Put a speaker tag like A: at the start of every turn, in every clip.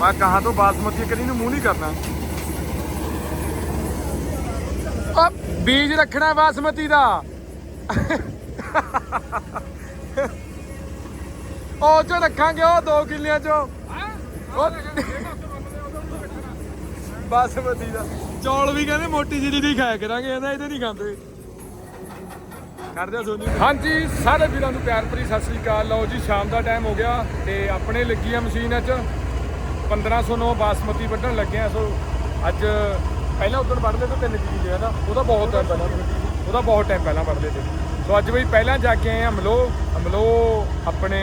A: ਮੈਂ ਕਹਾਂ ਤੋਂ ਬਾਸਮਤੀ ਕਰੀ ਨੂੰ ਮੂੰਹ ਨਹੀਂ ਕਰਨਾ। ਆ ਬੀਜ ਰੱਖਣਾ ਬਾਸਮਤੀ ਦਾ। ਉਹ ਚ ਰੱਖਾਂਗੇ, ਉਹ 2 ਕਿੱਲਿਆਂ ਚੋਂ। ਬਾਸਮਤੀ ਦਾ। ਚੌਲ ਵੀ ਕਹਿੰਦੇ ਮੋਟੀ ਜਿਹੀ ਨਹੀਂ ਖਾਇਆ ਕਰਾਂਗੇ ਇਹਦਾ ਇਹਦੇ ਨਹੀਂ ਖਾਂਦੇ। ਕਰਦੇ ਸੋਨੀ ਹਾਂਜੀ, ਸਾਰੇ ਵੀਰਾਂ ਨੂੰ ਪਿਆਰ ਭਰੀ ਸਤਿ ਸ੍ਰੀ ਅਕਾਲ। ਲਓ ਜੀ, ਸ਼ਾਮ ਦਾ ਟਾਈਮ ਹੋ ਗਿਆ ਤੇ ਆਪਣੇ ਲੱਗੀ ਆ ਮਸ਼ੀਨ ਅੱਜ। 1509 ਬਾਸਮਤੀ ਵੱਢਣ ਲੱਗੇ ਆ, ਸੋ ਅੱਜ ਪਹਿਲਾਂ ਉਦੋਂ ਵੱਢਦੇ ਤੇ 3 ਜੀ ਲਿਆ ਨਾ, ਉਹਦਾ ਬਹੁਤ ਟਾਈਮ ਪਹਿਲਾਂ ਉਹਦਾ ਬਹੁਤ ਟਾਈਮ ਪਹਿਲਾਂ ਵੱਢਦੇ ਤੇ। ਸੋ ਅੱਜ ਬਈ ਪਹਿਲਾਂ ਜਾ ਕੇ ਆਏ ਆ ਅਮਲੋ ਅਮਲੋ ਆਪਣੇ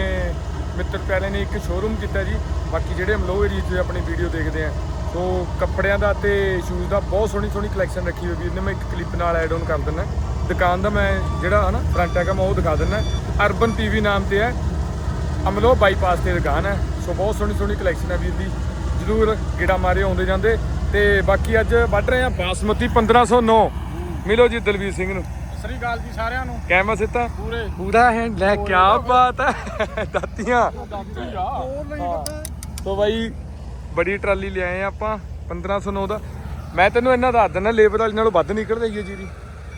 A: ਮਿੱਤਰ ਪਿਆਰੇ ਨੇ ਇੱਕ ਸ਼ੋਰੂਮ ਕੀਤਾ ਜੀ, ਬਾਕੀ ਜਿਹੜੇ ਅਮਲੋ ਏਰੀਆ 'ਚ ਆਪਣੀ ਵੀਡੀਓ ਦੇਖਦੇ ਆ। ਸੋ ਕੱਪੜਿਆਂ ਦਾ ਤੇ ਸ਼ੂਜ਼ ਦਾ ਬਹੁਤ ਸੋਹਣੀ ਸੋਹਣੀ ਕਲੈਕਸ਼ਨ ਰੱਖੀ ਹੋਈ ਵੀ ਇਹਨੇ ਮੈਂ ਇੱਕ ਕਲਿੱਪ ਨਾਲ ਐਡ ਆਨ ਕਰ ਦਿੰਦਾ। ਦੁਕਾਨ ਦਾ ਮੈਂ ਜਿਹੜਾ ਹਨਾ ਫਰੰਟ ਹੈਗਾ, ਮੈਂ ਉਹ ਦਿਖਾ ਦਿੰਦਾ। ਅਰਬਨ ਟੀਵੀ ਨਾਮ ਤੇ ਹੈ। ਅਮਲੋ ਬਾਈਪਾਸ ਤੇ ਦੁਕਾਨ ਹੈ। ਸੋ ਬਹੁਤ ਸੋਹਣੀ ਸੋਹਣੀ ਕਲੈਕਸ਼ਨ ਹੈ ਵੀਰ ਦੀ। ਜਰੂਰ ਗੇੜਾ ਮਾਰੇ ਆਉਂਦੇ ਜਾਂਦੇ। ਤੇ ਬਾਕੀ ਅੱਜ ਵੱਢ ਰਹੇ ਆ ਬਾਸਮਤੀ 1509 ਮਿਲੋ ਜੀ ਦਲਵੀਰ ਸਿੰਘ ਨੂੰ।
B: ਸ੍ਰੀ ਅਕਾਲ ਜੀ ਸਾਰਿਆਂ ਨੂੰ।
A: ਕੈਮਰਾ ਸਿੱਤਾ
B: ਪੂਰੇ।
A: ਪੂਰਾ ਹੈ ਲੈ ਕੀ ਬਾਤ ਹੈ ਦਾਤੀਆਂ। ਤੋ ਬਾਈ ਬੜੀ ਟਰਾਲੀ ਲਿਆਏ ਆ ਆਪਾਂ 1509 ਦਾ। ਮੈਂ ਤੈਨੂੰ ਇੰਨਾ ਦੱਸ ਦਿੰਦਾ ਲੇਬਰ ਵਾਲੀ ਨਾਲੋਂ ਵੱਧ ਨਿਕਲ ਰਹੀ ਹੈ ਜੀਰੀ।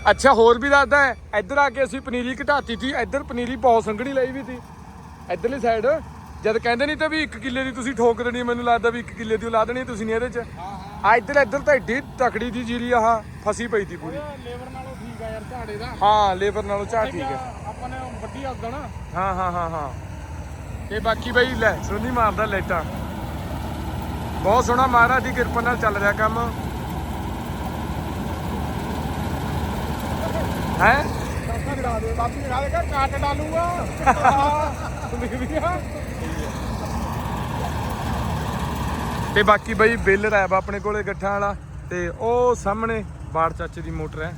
A: ਅੱਛਾ ਹੋਰ ਵੀ ਦੱਸਦਾ ਹੈ। ਇੱਧਰ ਆ ਕੇ ਅਸੀਂ ਪਨੀਰੀ ਘਟਾਤੀ ਸੀ। ਇੱਧਰ ਪਨੀਰੀ ਬਹੁਤ ਸੰਘਣੀ ਲਈ ਵੀ ਸੀ। ਇੱਧਰਲੀ ਸਾਈਡ ਜਦ ਕਹਿੰਦੇ ਨਹੀਂ ਤਾਂ ਵੀ 1 ਕਿੱਲੇ ਦੀ ਤੁਸੀਂ ਠੋਕ ਦੇਣੀ ਮੈਨੂੰ ਲੱਗਦਾ ਵੀ 1 ਕਿੱਲੇ ਦੀ ਲਾ ਦੇਣੀ ਤੁਸੀਂ ਨਹੀਂ ਇਹਦੇ ਚ। ਆ ਇੱਧਰ ਇੱਧਰ ਤਾਂ ਏਡੀ ਤਕੜੀ ਦੀ ਜੀਰੀ ਆਹ ਫਸੀ ਪਈ ਸੀ ਪੂਰੀ।
B: ਲੇਬਰ ਨਾਲੋਂ ਠੀਕ ਆ ਯਾਰ ਝਾੜੇ ਦਾ।
A: ਹਾਂ ਲੇਬਰ ਨਾਲੋਂ ਝਾੜ ਠੀਕ ਹੈ
B: ਆਪਾਂ ਨੇ ਵੱਡੀ ਹੱਦ ਨਾ।
A: ਹਾਂ ਹਾਂ ਹਾਂ ਹਾਂ। ਤੇ ਬਾਕੀ ਬਈ ਲੈ ਸੋਨੀ ਮਾਰਦਾ ਲਾਈਟਾਂ। ਬਹੁਤ ਸੋਹਣਾ ਮਹਾਰਾਜ ਦੀ ਕਿਰਪਾ ਨਾਲ ਚੱਲ ਰਿਹਾ ਕੰਮ। ਹੈ?
B: ਦਾਤੀ ਦੇ ਦਾਤੀ ਲਾ ਦੇ ਕਰ ਡਾਲੂਗਾ।
A: ਤੇ ਬਾਕੀ ਬਈ ਬਿੱਲ ਰੈਬ ਆਪਣੇ ਕੋਲੇ ਗੱਠਾਂ ਵਾਲਾ, ਤੇ ਉਹ ਸਾਹਮਣੇ ਬਾੜ ਚਾਚੇ ਦੀ ਮੋਟਰ ਹੈ।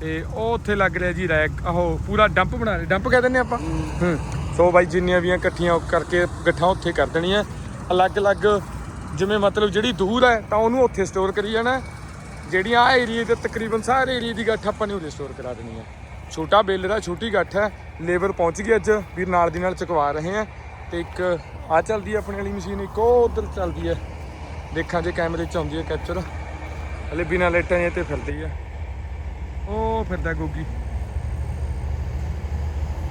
A: ਤੇ ਉਹ ਉੱਥੇ ਲੱਗ ਰਿਹਾ ਜੀ ਰੈਕ ਉਹ ਪੂਰਾ ਡੰਪ ਬਣਾ ਰਹੇ ਡੰਪ ਕਹਿ ਦਿੰਦੇ ਆਪਾਂ? ਹੂੰ। ਸੋ ਬਾਈ ਜਿੰਨੀਆਂ ਵੀ ਇਕੱਠੀਆਂ ਕਰਕੇ ਗੱਠਾਂ ਉੱਥੇ ਕਰ ਦੇਣੀਆਂ। ਅਲੱਗ-ਅਲੱਗ ਜਿਵੇਂ ਮਤਲਬ ਜਿਹੜੀ ਦੂਰ ਹੈ ਤਾਂ ਉਹਨੂੰ ਉੱਥੇ ਸਟੋਰ ਕਰੀ ਜਾਣਾ। ਜਿਹੜੀਆਂ ਆ ਏਰੀਏ ਦੇ ਤਕਰੀਬਨ ਸਾਰੇ ਏਰੀਏ ਦੀ ਗੱਠ ਆਪਾਂ ਨੇ ਉਰੇ ਸਟੋਰ ਕਰਾ ਦੇਣੀ ਹੈ ਛੋਟਾ ਬੇਲ ਦਾ ਛੋਟੀ ਗੱਠ ਹੈ। ਲੇਬਰ ਪਹੁੰਚ ਗਈ ਅੱਜ। ਵੀਰ ਨਾਲ ਦੀ ਨਾਲ ਚੁਕਵਾ ਰਹੇ ਆ ਤੇ ਇੱਕ ਆ ਚੱਲਦੀ ਹੈ ਆਪਣੇ ਵਾਲੀ ਮਸ਼ੀਨ, ਇੱਕ ਉਹ ਉਧਰ ਚੱਲਦੀ ਹੈ। ਦੇਖਾਂ ਜੇ ਕੈਮਰੇ 'ਚ ਆਉਂਦੀ ਹੈ ਕੈਪਚਰ ਹਲੇ ਬਿਨਾਂ ਲਾਈਟਾਂ ਇਹ ਤੇ ਫਿਰਦੀ ਆ ਉਹ ਫਿਰਦਾ ਗੋਗੀ।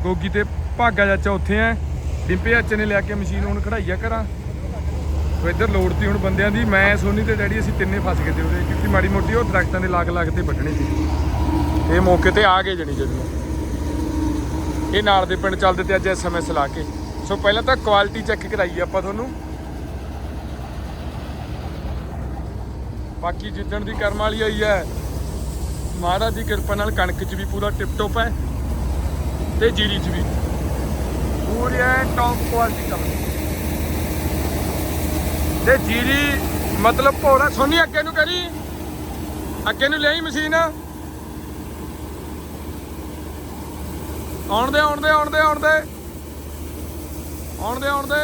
A: ਗੋਗੀ ਤੇ ਭਾਗਾ ਚਾਚਾ ਉੱਥੇ ਆ ਡਿੰਪੇ ਚਾਚੇ ਨੇ ਲਿਆ ਕੇ ਮਸ਼ੀਨ ਹੁਣ ਖੜਾਈਆ ਕਰਾਂ ਉਹ ਇੱਧਰ ਲੋੜਤੀ ਹੁਣ ਬੰਦਿਆਂ ਦੀ। ਮੈਂ ਸੋਨੀ ਤੇ ਡੈਡੀ ਅਸੀਂ ਤਿੰਨੇ ਫਸ ਗਏ ਤੇ ਉਹਦੇ। ਕਿਉਂਕਿ ਮਾੜੀ ਮੋਟੀ ਉਹ ਦਰਖਤਾਂ ਦੇ ਲਾਗ ਲਾਗ ਤੇ ਵੱਢਣੇ ਸੀ। ਇਹ ਮੌਕੇ ਤੇ ਆ ਗਏ ਜਣੀ ਜਦੋਂ ਇਹ ਨਾਲ ਦੇ ਪਿੰਡ ਚੱਲਦੇ ਤੇ ਅੱਜ ਐਸਐਮਐਸ ਲਾ ਕੇ। ਸੋ ਪਹਿਲਾਂ ਤਾਂ ਕੁਆਲਿਟੀ ਚੈੱਕ ਕਰਾਈ ਆਪਾਂ ਤੁਹਾਨੂੰ। ਬਾਕੀ ਜਿੱਦਣ ਦੀ ਕਰਮ ਵਾਲੀ ਆਈ ਹੈ, ਮਹਾਰਾਜ ਦੀ ਕਿਰਪਾ ਨਾਲ ਕਣਕ 'ਚ ਵੀ ਪੂਰਾ ਟਿਪ ਟੋਪ ਹੈ ਤੇ ਜੀਰੀ 'ਚ ਵੀ। ਪੂਰੀ ਐ ਟੌਪ ਕੁਆਲਿਟੀ ਕੰਮ ਤੇ ਜੀਰੀ ਮਤਲਬ ਭੋਰਾ ਸੋਨੀ ਅੱਗੇ ਨੂੰ ਕਰੀ। ਅੱਗੇ ਨੂੰ ਲਈ ਮਸ਼ੀਨ। ਆਉਣ ਦੇ ਆਉਣ ਦੇ ਆਉਣ ਦੇ ਆਉਣ ਦੇ। ਆਉਣ ਦੇ ਆਉਣ ਦੇ।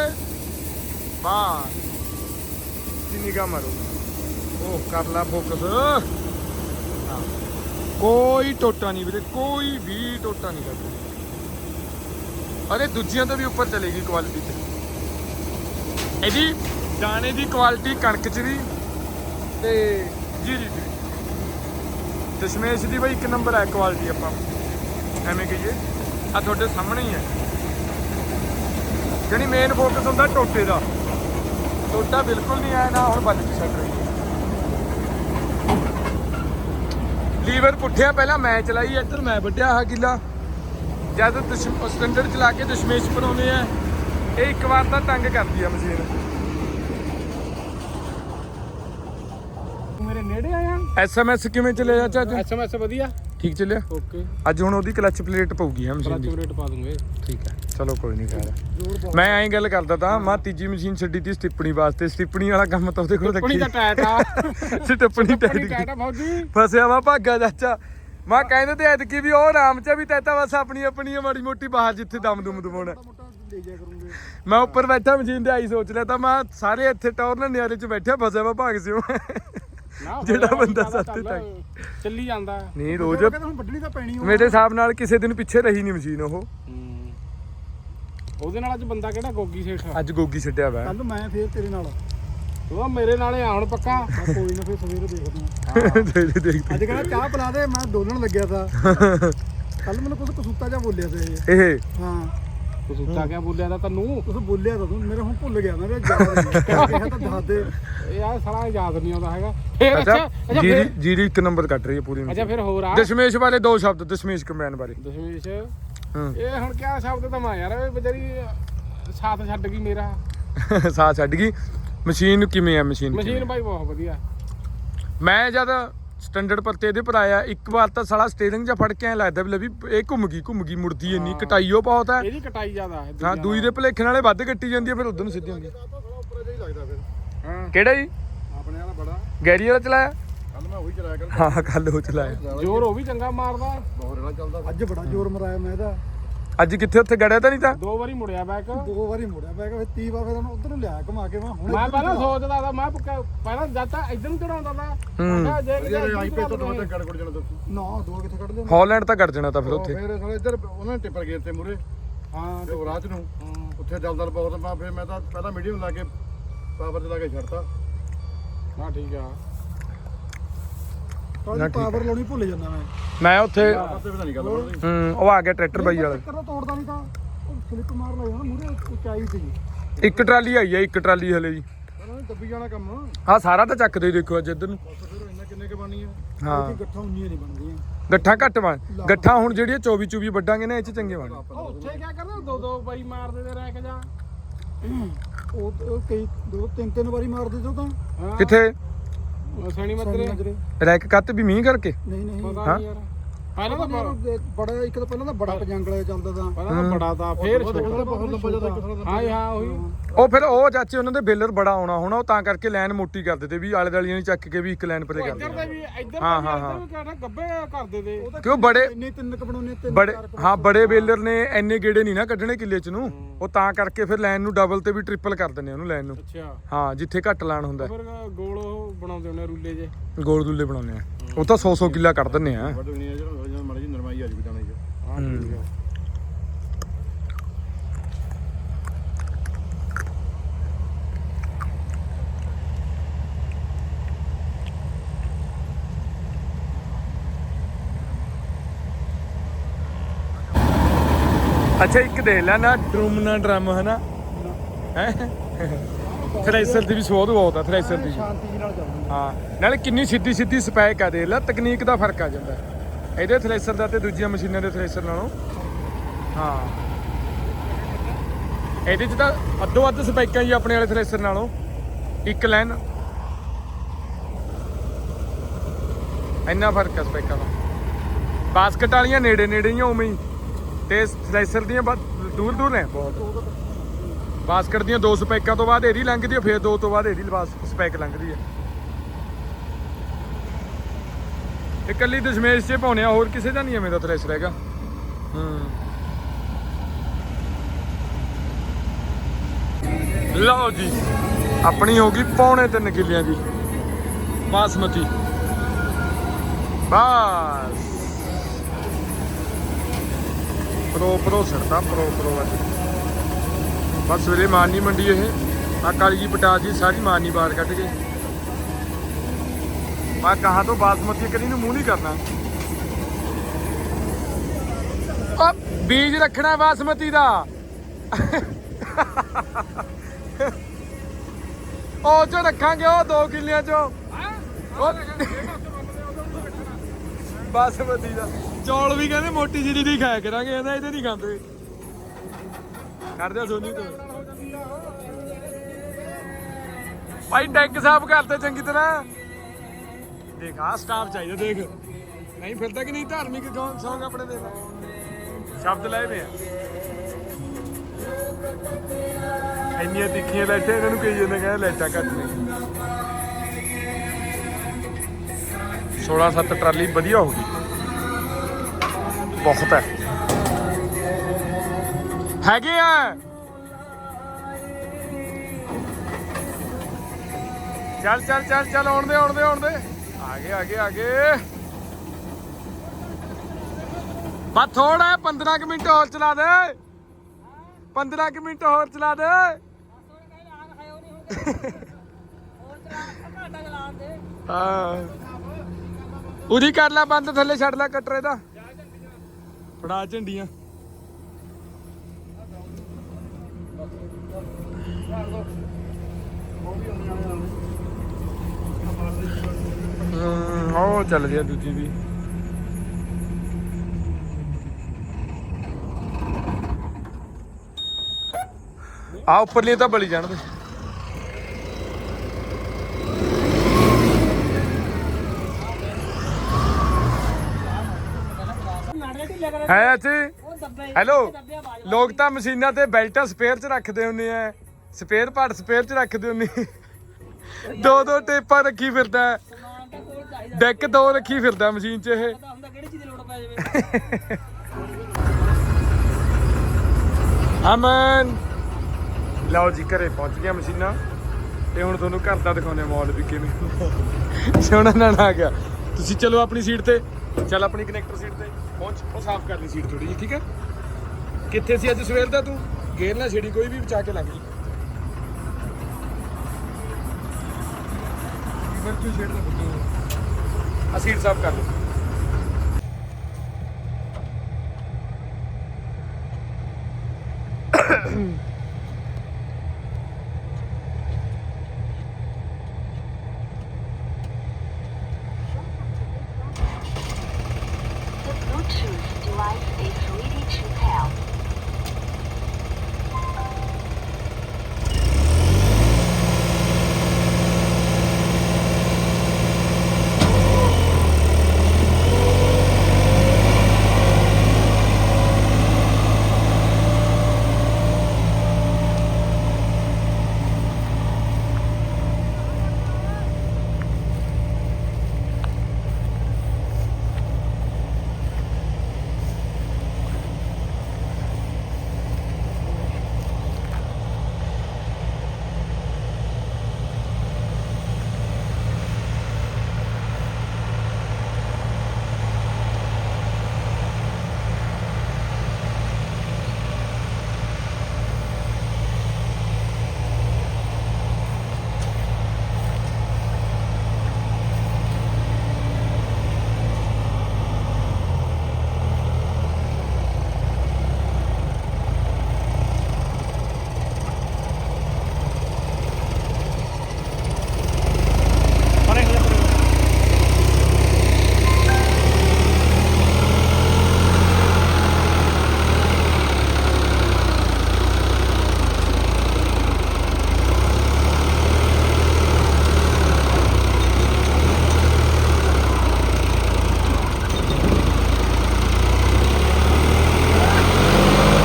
A: ਵਾਹ ਜਿੰਨੀ ਕਾ ਮਾਰੋ। ਉਹ ਕਰ ਲਾ ਫੋਕਸ। ਕੋਈ ਟੋਟਾ ਨਹੀਂ ਵੀਰੇ ਕੋਈ ਵੀ ਟੋਟਾ ਨਹੀਂ ਕਰਦਾ। ਅਰੇ ਦੂਜੀਆਂ ਤੋਂ ਵੀ ਉੱਪਰ ਚਲੇਗੀ ਕੁਆਲਿਟੀ ਤੇ। ਇਹਦੀ ਦਾਣੇ ਦੀ ਕੁਆਲਿਟੀ ਕਣਕ ਚ ਵੀ ਤੇ ਜੀਰੀ ਚ ਵੀ। ਦਸ਼ਮੇਸ਼ ਦੀ ਬਈ ਇੱਕ ਨੰਬਰ ਹੈ ਕੁਆਲਿਟੀ ਆਪਾਂ। ਐਵੇਂ ਕਹੀਏ। ਆ ਤੁਹਾਡੇ ਸਾਹਮਣੇ ਹੀ ਹੈ। ਜਿਹੜੀ ਮੇਨ ਫੋਕਸ ਹੁੰਦਾ ਟੋਟੇ ਦਾ। ਟੋਟਾ ਬਿਲਕੁਲ ਨਹੀਂ ਆਇਆ ਨਾ ਹੁਣ ਬੱਲ ਚ ਛੱਡ ਰਹੀ। ਹੈ ਲੀਵਰ ਪੁੱਠਿਆ ਪਹਿਲਾਂ ਮੈਂ ਚਲਾਈ ਇੱਧਰ ਮੈਂ ਵੱਢਿਆ ਆਹ ਕਿੱਲਾ ਜਦ ਸਿਲੰਡਰ ਚਲਾ ਕੇ ਦਸ਼ਮੇਸ਼ ਬਣਾਉਂਦੇ ਆ ਇਹ ਇੱਕ ਵਾਰ ਤਾਂ ਤੰਗ ਕਰਦੀ ਆ ਮਸ਼ੀਨ।
B: ਮੇਰੇ ਨੇੜੇ ਆਇਆ?
A: ਐਸਐਮਐਸ ਕਿਵੇਂ ਚੱਲਿਆ ਚਾਚਾ? ਅੱਜ
B: ਐਸਐਮਐਸ ਵਧੀਆ।
A: ਠੀਕ ਚੱਲਿਆ?
B: ਓਕੇ।
A: ਅੱਜ ਹੁਣ ਉਹਦੀ ਕਲਚ ਪਲੇਟ ਪਊਗੀ ਹੈ ਮਸ਼ੀਨ ਦੀ।
B: ਰੇਟ ਪਾ ਦੂੰਗੇ।
A: ਠੀਕ ਹੈ। ਚਲੋ ਕੋਈ ਨਹੀਂ ਖੈਰ। ਮੈਂ ਐਂ ਗੱਲ ਕਰਦਾ ਤਾਂ ਮੈਂ ਤੀਜੀ ਮਸ਼ੀਨ ਛੱਡੀ ਤੀ ਸਟਿੱਪਣੀ ਵਾਸਤੇ। ਸਟਿੱਪਣੀ ਵਾਲਾ ਕੰਮ ਤਾਂ ਉਹਦੇ ਕੋਲ ਰੱਖੀ।
B: ਦਾ ਆ।
A: ਸਟਿੱਪਣੀ
B: ਟਿੱਪਣੀ
A: ਟੈਡੀ
B: ਟੈਟ ਆ ਫੌਜੀ।
A: ਫਸਿਆ ਵਾ ਭਾਗਾ ਚਾਚਾ। ਮੈਂ ਕਹਿੰਦੇ ਤੇ ਐਤਕੀ ਵੀ ਉਹ ਰਾਮ ਚ ਵੀ ਤੈਤਾ ਬਸ ਆਪਣੀ ਆਪਣੀ ਮਾੜੀ ਮੋਟੀ ਬਾਹਰ ਜਿੱਥੇ ਦਮ ਦੁਮ ਦਮਾਉਣਾ ਮੈਂ ਉੱਪਰ ਬੈਠਾ ਮਸ਼ੀਨ ਤੇ ਆਈ ਸੋਚ ਲਿਆ ਤਾਂ ਮੈਂ ਸਾਰੇ ਇੱਥੇ ਟੌਰਨ ਨਿਆਰੇ ਚ ਬੈਠਿਆ ਫਸਿਆ ਵਾ ਭਾਗ ਸਿਓ।
B: ਨਾ
A: ਜਿਹੜਾ ਬੰਦਾ ਸੱਤੇ ਤੱਕ।
B: ਚੱਲੀ ਜਾਂਦਾ।
A: ਨਹੀਂ ਰੋਜ਼
B: ਕਹਿੰਦਾ ਹੁਣ ਵੱਢਣੀ ਤਾਂ ਪੈਣੀ।
A: ਮੇਰੇ ਹਿਸਾਬ ਨਾਲ ਕਿਸੇ ਦਿਨ ਪਿੱਛੇ ਰਹੀ ਨਹੀਂ ਮਸ਼ੀਨ ਉਹ।
B: ਹੂੰ। ਉਹਦੇ ਨਾਲ ਅੱਜ ਬੰਦਾ ਕਿਹੜਾ ਗੋਗੀ ਸੇਠ?
A: ਅੱਜ ਗੋਗੀ ਛੱਡਿਆ ਵਾ।
B: ਕੱਲ ਮੈਂ ਫੇਰ ਤੇਰੇ ਨਾਲ। ਉਹ ਮੇਰੇ ਨਾਲੇ ਆ ਹੁਣ ਪੱਕਾ
C: ਕੋਈ ਨਾ ਫਿਰ ਸਵੇਰੇ ਦੇਖਦੇ
A: ਦੇਖ ਦੇਖ
C: ਅੱਜ ਕਹਿੰਦਾ ਚਾਹ ਪਿਲਾ ਦੇ ਮੈਂ ਡੋਲਣ ਲੱਗਿਆ ਤਾਂ। ਕੱਲ ਮੈਨੂੰ ਕੁਝ ਕਸੂਤਾ ਜਿਹਾ ਬੋਲਿਆ ਸੀ ਇਹ।
A: ਇਹ?
C: ਹਾਂ।
B: ਤੂੰ ਸੁੱਤਾ ਕਿਆ ਬੋਲਿਆ ਤਾਂ ਤੈਨੂੰ?
C: ਕੁਝ ਬੋਲਿਆ ਤਾਂ ਤੂੰ ਮੇਰੇ ਹੁਣ ਭੁੱਲ ਗਿਆ ਮੇਰੇ ਯਾਦ ਨਹੀਂ ਕਿਹਾ ਤਾਂ ਦੱਸ ਦੇ।
B: ਇਹ ਆ ਸਾਲਾ ਯਾਦ ਨਹੀਂ ਆਉਂਦਾ ਹੈਗਾ। ਫੇਰ
A: ਅੱਛਾ
B: ਅੱਛਾ
A: ਜੀਰੀ
B: ਫੇਰ
A: ਜੀਰੀ ਇੱਕ ਨੰਬਰ ਕੱਟ ਰਹੀ ਹੈ ਪੂਰੀ
B: ਅੱਛਾ ਫਿਰ ਹੋਰ ਆ।
A: ਦਸ਼ਮੇਸ਼ ਬਾਰੇ ਦੋ ਸ਼ਬਦ ਦਸ਼ਮੇਸ਼ ਕਮੈਨ ਬਾਰੇ
B: ਦਸ਼ਮੇਸ਼?
A: ਹੂੰ।
B: ਇਹ ਹੁਣ ਕਿਆ ਸ਼ਬਦ ਤਾਂ ਮੈਂ ਯਾਰ ਇਹ ਵਿਚਾਰੀ ਸਾਥ ਛੱਡ ਗਈ ਮੇਰਾ।
A: ਸਾਹ ਛੱਡ ਗਈ। ਮਸ਼ੀਨ ਕਿਵੇਂ ਆ ਮਸ਼ੀਨ
B: ਮਸ਼ੀਨ? ਬਾਈ ਬਹੁਤ ਵਧੀਆ।
A: ਮੈਂ ਜਦ ਸਟੈਂਡਰਡ ਪਰ ਤੇ ਇਹਦੇ ਪਰ ਆਇਆ ਇੱਕ ਵਾਰ ਤਾਂ ਸਾਲਾ ਸਟੀਅਰਿੰਗ ਜਾਂ ਫੜ ਕੇ ਐ ਲੱਗਦਾ ਵੀ ਲੈ ਵੀ ਇਹ ਘੁੰਮ ਗਈ ਘੁੰਮ ਗਈ ਮੁੜਦੀ ਇੰਨੀ ਕਟਾਈ ਉਹ ਬਹੁਤ ਹੈ
B: ਇਹਦੀ ਕਟਾਈ ਜ਼ਿਆਦਾ ਹੈ
A: ਹਾਂ ਦੂਈ ਦੇ ਭਲੇਖੇ ਨਾਲੇ ਵੱਧ ਕੱਟੀ ਜਾਂਦੀ ਹੈ ਫਿਰ ਉਧਰ ਨੂੰ ਸਿੱਧੀ ਹੁੰਦੀ
C: ਉੱਪਰ ਜਿਹਾ ਹੀ। ਲੱਗਦਾ ਫਿਰ
B: ਹਾਂ
A: ਕਿਹੜਾ ਜੀ?
C: ਆਪਣੇ ਵਾਲਾ ਬੜਾ।
A: ਗੈਰੀ ਵਾਲਾ ਚਲਾਇਆ?
C: ਕੱਲ ਮੈਂ ਉਹੀ ਚਲਾਇਆ ਕਰ
A: ਹਾਂ ਕੱਲ ਉਹ ਚਲਾਇਆ।
B: ਜ਼ੋਰ ਉਹ ਵੀ ਚੰਗਾ ਮਾਰਦਾ।
C: ਬਹੁਤ ਰੇੜਾ ਚੱਲਦਾ। ਅੱਜ ਬੜਾ ਜ਼ੋਰ ਮਰਾਇਆ ਮੈਂ ਇਹਦਾ।
A: ਅੱਜ ਕਿੱਥੇ ਉੱਥੇ ਗੜਿਆ ਤਾਂ ਨਹੀਂ ਤਾਂ?
B: ਦੋ ਵਾਰੀ ਮੁੜਿਆ ਬੈਕ।
C: ਦੋ ਵਾਰੀ ਮੁੜਿਆ ਮੈਂ ਕਿਹਾ ਫਿਰ 30 ਵਾਰ ਫਿਰ ਉਹਨੂੰ ਉਧਰ ਨੂੰ ਲਿਆ ਘੁਮਾ ਕੇ ਮੈਂ ਹੁਣ
B: ਮੈਂ ਪਹਿਲਾਂ ਸੋਚਦਾ ਤਾਂ ਮੈਂ ਪੱਕਾ- ਪਹਿਲਾਂ ਜਦ ਤੱਕ ਇੱਧਰ ਨੂੰ ਚੜਾਉਂਦਾ ਤਾਂ।
A: ਹੂੰ।
B: ਮੈਂ ਜੇ ਕਿਤੇ ਇੱਧਰ
C: ਆਈਪੀ ਤੋਂ
B: ਚੜਾਉਂਦੇ
C: ਮੈਂ ਗੜ ਗੜ ਜਾਣਾ ਦੱਸੂ ਨਾ ਦੋ ਕਿੱਥੇ ਕੱਢ ਲਿਆ
A: ਹਾਲੈਂਡ ਤਾਂ ਕੱਢ ਜਾਣਾ ਤਾਂ ਫਿਰ ਉੱਥੇ।
C: ਫਿਰ ਸਾਲੇ ਇੱਧਰ ਉਹਨਾਂ ਨੇ ਟਿੱਪਰ ਗਏ ਤੇ ਮੂਰੇ
B: ਹਾਂ
C: ਤੇ ਉਹ ਚ ਨੂੰ। ਉੱਥੇ ਜਲਦਲ ਬਹੁਤ ਮੈਂ ਫਿਰ ਮੈਂ ਤਾਂ ਪਹਿਲਾਂ ਮੀਡੀਅਮ ਲਾ ਕੇ ਪਾਵਰ ਚਲਾ ਕੇ ਛੱਡਤਾ।
B: ਹਾਂ ਠੀਕ ਆ।
A: ਨਾ ਠੀਕ
C: ਪਾਵਰ ਲਾਉਣੀ ਭੁੱਲ ਜਾਂਦਾ ਮੈਂ।
A: ਮੈਂ ਉੱਥੇ
C: ਪਾਵਰ ਤੇ ਪਤਾ ਨਹੀਂ ਗੱਲ ਬਣਦੀ।
A: ਹੂੰ ਉਹ ਆ ਗਿਆ ਟਰੈਕਟਰ ਬਾਈ ਵਾਲਾ।
C: ਚੱਕਰ ਤਾਂ ਤੋੜਦਾ ਨਹੀਂ ਤਾਂ ਉਹ ਸਲਿੱਪ ਮਾਰ ਲਿਆ ਨਾ ਮੂਰੇ ਉਚਾਈ ਸੀ
A: ਇੱਕ ਟਰਾਲੀ ਆਈ ਹੈ ਇੱਕ ਟਰਾਲੀ ਹਲੇ ਜੀ।
C: ਉਹਨਾਂ ਨੇ ਦੱਬੀ ਜਾਣਾ ਕੰਮ।
A: ਹਾਂ ਸਾਰਾ ਤਾਂ ਚੱਕਦੇ ਹੀ ਦੇਖੋ ਅੱਜ ਇੱਧਰ ਨੂੰ।
C: ਬਸ ਫਿਰ ਇੰਨਾ ਕਿੰਨੇ ਕੇ ਬਣਨੀ ਆ
A: ਹਾਂ
C: ਕਿ ਗੱਠਾਂ ਉਨੀਆਂ ਨਹੀਂ ਬਣਦੀਆਂ।
A: ਗੱਠਾਂ ਘੱਟ ਬਣ ਗੱਠਾਂ ਹੁਣ ਜਿਹੜੀਆਂ 24 24 ਵੱਡਾਂਗੇ ਨਾ ਇਹ ਚ ਚੰਗੇ ਬਣ।
B: ਉਹ ਉੱਥੇ ਕਿਆ ਕਰਦਾ ਦੋ ਦੋ ਬਾਈ ਮਾਰਦੇ ਤੇ ਰੈਕ ਜਾ।
C: ਉਹ ਉਹ ਕਈ ਦੋ ਤਿੰਨ ਤਿੰਨ ਵਾਰੀ ਮਾਰਦੇ ਜੋ ਤਾਂ।
B: ਹਾਂ
A: ਕਿੱਥੇ?
B: ਸਣੀ ਮੱਤਰੇ
A: ਰੈਕ ਕੱਤ ਵੀ ਮੀਂਹ ਕਰਕੇ?
C: ਨਹੀਂ ਨਹੀਂ।
B: ਪਤਾ ਨਹੀਂ ਯਾਰ। ਪਹਿਲਾਂ ਤਾਂ
C: ਪਹਿਲਾਂ
B: ਬੜਾ-
C: ਇੱਕ ਤਾਂ ਪਹਿਲਾਂ ਤਾਂ ਬੜਾ ਪਜੰਗਲਾ ਚੱਲਦਾ ਤਾਂ।
B: ਪਹਿਲਾਂ ਤਾਂ ਬੜਾ ਤਾਂ ਫੇਰ ਛੋਟਾ
C: ਬਹੁਤ ਲੰਬਾ ਜ਼ਿਆਦਾ ਇੱਕ ਸਾਲ
B: ਹਾਂ। ਹਾਂ ਉਹੀ।
A: ਉਹ ਫਿਰ ਉਹ ਚਾਚੇ ਉਹਨਾਂ ਦੇ ਬੇਲਰ ਬੜਾ ਆਉਣਾ ਹੋਣਾ ਉਹ ਤਾਂ ਕਰਕੇ ਲਾਈਨ ਮੋਟੀ ਕਰ ਦਿੱਤੇ ਵੀ ਆਲੇ ਦਾਲੀਆਂ ਨਹੀਂ ਚੱਕ ਕੇ ਵੀ ਇੱਕ ਲਾਈਨ ਪਰੇ ਕਰ
B: ਇੱਧਰ
A: ਦਿੰਦੇ
B: ਦੇ ਵੀ ਇੱਧਰ
A: ਹਾਂ,
B: ਦੇ
A: ਹਾਂ,
B: ਵੀ
A: ਹਾਂ।
B: ਇੱਧਰ ਵੀ ਕਹਿੰਦਾ ਗੱਬੇ ਕਰਦੇ ਤੇ
A: ਕਿਉਂ ਬੜੇ
C: ਇੰਨੇ ਤਿੰਨ ਕ ਬਣਾਉਣੇ ਤਿੰਨ
A: ਬੜੇ
C: ਚਾਰ ਕੁ
A: ਹਾਂ ਬੜੇ ਬੇਲਰ ਨੇ ਐਨੇ ਗੇੜੇ ਨਹੀਂ ਨਾ ਕੱਢਣੇ ਕਿੱਲੇ ਚ ਨੂੰ। ਉਹ ਤਾਂ ਕਰਕੇ ਫਿਰ ਲਾਈਨ ਨੂੰ ਡਬਲ ਤੇ ਵੀ ਟ੍ਰਿਪਲ ਕਰ ਦਿੰਦੇ ਉਹਨੂੰ ਲਾਈਨ ਨੂੰ।
B: ਅੱਛਾ।
A: ਹਾਂ ਜਿੱਥੇ ਘੱਟ ਲਾਣ ਹੁੰਦਾ।
B: ਫਿਰ ਗੋਲ ਉਹ ਬਣਾਉਂਦੇ ਹੁੰਦੇ ਆ ਰੂਲੇ ਜੇ।
A: ਗੋਲ ਦੁੱਲੇ ਬਣਾਉਂਦੇ ਆ। ਉਹ ਤਾਂ 100 100 ਕਿੱਲਾ ਕੱਢ ਦਿੰਦੇ ਆ।
C: ਵੱਡ ਨਹੀਂ ਜਿਹੜਾ ਜਿਹੜਾ ਮਾੜੀ ਜਿਹੀ ਨਰਮਾਈ ਆ ਜੀ ਬਚਾਣੇ ਚ
B: ਹਾਂ ਠੀਕ ਆ।
A: ਅੱਛਾ ਇੱਕ ਦੇ ਲੈ ਨਾ ਡਰਮ ਨਾ ਡਰਮ ਹਨਾ? ਹੈ? ਥ੍ਰੈਸ਼ਰ ਦੀ ਵੀ ਸਵਾਦ ਬਹੁਤ ਆ ਥ੍ਰੈਸ਼ਰ ਦੀ।
C: ਸ਼ਾਂਤੀ ਜੀ ਨਾਲ ਚੱਲਦੀ
A: ਹਾਂ ਨਾਲੇ ਕਿੰਨੀ ਸਿੱਧੀ ਸਿੱਧੀ ਸਪੈਕ ਆ ਦੇ ਲੈ ਤਕਨੀਕ ਦਾ ਫ਼ਰਕ ਆ ਜਾਂਦਾ। ਇਹਦੇ ਥ੍ਰੈਸ਼ਰ ਦਾ ਤੇ ਦੂਜੀਆਂ ਮਸ਼ੀਨਾਂ ਦੇ ਥ੍ਰੈਸ਼ਰ ਨਾਲੋਂ। ਹਾਂ। ਇਹਦੇ ਚ ਤਾਂ ਅੱਧੋ ਅੱਧ ਸਪੈਕਾਂ ਹੀ ਆਪਣੇ ਵਾਲੇ ਥ੍ਰੈਸ਼ਰ ਨਾਲੋਂ। ਇੱਕ ਲਾਈਨ ਇੰਨਾ ਫ਼ਰਕ ਆ ਸਪੈਕਾਂ ਦਾ। ਬਾਸਕਟ ਵਾਲੀਆਂ ਨੇੜੇ ਨੇੜੇ ਹੀ ਉਵੇਂ ਹੀ। ਤੇ ਥ੍ਰੈਸ਼ਰ ਦੀਆਂ ਦੂਰ ਦੂਰ ਨੇ ਬਹੁਤ। ਬਾਸਕਟ ਦੀਆਂ ਦੋ ਸਪੈਕਾਂ ਤੋਂ ਬਾਅਦ ਇਹਦੀ ਲੰਘਦੀ ਹੈ ਫਿਰ ਦੋ ਤੋਂ ਬਾਅਦ ਇਹਦੀ ਬਾਸ, ਸਪੈਕ ਲੰਘਦੀ ਹੈ ਇਹ ਕੱਲੀ ਦਸ਼ਮੇਸ਼ 'ਚ ਪਾਉਣੇ ਆ, ਹੋਰ ਕਿਸੇ ਦਾ ਨਹੀਂ ਐਵੇਂ ਦਾ ਥ੍ਰੈਸ਼ਰ ਹੈਗਾ ਹੂੰ। ਲਓ ਜੀ, ਆਪਣੀ ਹੋ ਗਈ ਪੌਣੇ 3 ਕਿੱਲਿਆਂ ਦੀ ਬਾਸਮਤੀ। ਬਸ। ਪ੍ਰੋ ਪ੍ਰੋ ਸੜਦਾ ਪ੍ਰੋ ਪ੍ਰੋ ਅੱਜ ਬਸ ਸਵੇਰੇ ਮਾਰਨੀ ਮੰਡੀ ਇਹ। ਆ ਕਾਲੀ ਜੀ ਪਟਾਸ ਜੀ ਸਾਰੀ ਮਾਰਨੀ ਬਾਹਰ ਕੱਢ ਕੇ। ਮੈਂ ਕਹਾਂ ਤੋਂ ਬਾਸਮਤੀ ਕਦੀ ਨੂੰ ਮੂੰਹ ਨਹੀਂ ਕਰਨਾ। ਉਹ ਬੀਜ ਰੱਖਣਾ ਬਾਸਮਤੀ ਦਾ। ਉਹ ਚ ਰੱਖਾਂਗੇ, ਉਹ 2 ਕਿੱਲਿਆਂ ਚੋਂ। ਬਾਸਮਤੀ ਦਾ। ਚੌਲ ਵੀ ਕਹਿੰਦੇ ਮੋਟੀ ਜਿਹੜੀ ਨਹੀਂ ਖਾਇਆ ਕਰਾਂਗੇ, ਇਹਦਾ ਇਹਦੇ ਨਹੀਂ ਖਾਂਦੇ। ਕਰਦੇ ਆ ਸੋਨੀ ਤੋਂ। ਭਾਈ ਟੈਂਕ ਸਾਫ਼ ਕਰਦੇ ਚੰਗੀ ਤਰ੍ਹਾਂ। ਦੇਖ ਆ ਸਟਾਫ ਚਾਹੀਦਾ, ਦੇਖ। ਨਹੀਂ ਫਿਰਦਾ ਕਿ ਨਹੀਂ, ਧਾਰਮਿਕ ਸੌਂਗ ਆਪਣੇ ਦੇ ਸ਼ਬਦ ਲਾਏ ਵੇ ਆ। ਇੰਨੀਆਂ ਤਿੱਖੀਆਂ ਲਾਈਟਾਂ ਇਹਨਾਂ ਨੂੰ ਕਹੀ ਜਾਂਦੇ, ਕਹਿੰਦੇ ਲਾਈਟਾਂ ਘੱਟ ਨੇ। 16 7 ਟਰਾਲੀ ਵਧੀਆ ਹੋ ਗਈ। ਬਹੁਤ ਹੈ। ਹੈਗੇ ਆ। ਚੱਲ ਚੱਲ ਚੱਲ ਚੱਲ ਆਉਣ ਦੇ ਆਉਣ ਦੇ ਆਉਣ ਦੇ ਆ ਗਏ ਆ ਗਏ ਆ ਗਏ। ਬਸ ਥੋੜਾ 15 ਕੁ ਮਿੰਟ ਹੋਰ ਚਲਾ ਦੇ। 15 ਕੁ ਮਿੰਟ ਹੋਰ ਚਲਾ ਦੇ। ਹਾਂ। ਉਰੀ ਕਰ ਲੈ ਬੰਦ, ਥੱਲੇ ਛੱਡ ਲੈ ਕਟਰੇ ਦਾ। ਫੜਾ ਝੰਡੀਆਂ। ਉਹ ਚੱਲਦੀ ਆ ਦੂਜੀ ਵੀ। ਆ ਉੱਪਰਲੀ ਤਾਂ ਬਲੀ ਜਾਣ ਦੇ। ਹੈ ਅੱਛੀ ਹੈਲੋ ਲੋਕ ਤਾਂ ਮਸ਼ੀਨਾਂ ਤੇ ਬੈਲਟਾਂ ਸਪੇਅਰ ਚ ਰੱਖਦੇ ਹੁੰਦੇ ਆ। ਸਪੇਅਰ ਪਾਰਟ ਸਪੇਅਰ ਚ ਰੱਖਦੇ ਹੁੰਦੇ ਦੋ ਦੋ ਟੇਪਾਂ ਰੱਖੀ ਫਿਰਦਾ। ਡੈਕ ਦੋ ਰੱਖੀ ਫਿਰਦਾ ਮਸ਼ੀਨ 'ਚ ਇਹ। ਅਮਨ ਲਓ ਜੀ ਘਰੇ ਪਹੁੰਚ ਗਿਆ ਮਸ਼ੀਨਾਂ। ਤੇ ਹੁਣ ਤੁਹਾਨੂੰ ਘਰ ਦਾ ਦਿਖਾਉਂਦੇ ਮਾਲ ਵੀ ਕਿਵੇਂ। ਸੋਹਣਾ ਨਾ ਆ ਗਿਆ। ਤੁਸੀਂ ਚਲੋ ਆਪਣੀ ਸੀਟ ਤੇ। ਚੱਲ ਆਪਣੀ ਕਨੈਕਟਰ ਸੀਟ ਤੇ। ਪਹੁੰਚ ਉਹ ਸਾਫ਼ ਕਰ ਲਈ ਸੀਟ ਥੋੜੀ ਜੀ ਠੀਕ ਹੈ? ਕਿੱਥੇ ਸੀ ਅੱਜ ਸਵੇਰ ਦਾ ਤੂੰ? ਗੇਰ ਨਾ ਛੇੜੀ ਕੋਈ ਵੀ ਬਚਾ ਕੇ ਲੱਗ ਜੀ ਫਿਰ ਕਿਉਂ ਛੇੜਦਾ ਬੱਤੂ ਅਸੀਂ ਸੀਟ ਕਰ ਲਓ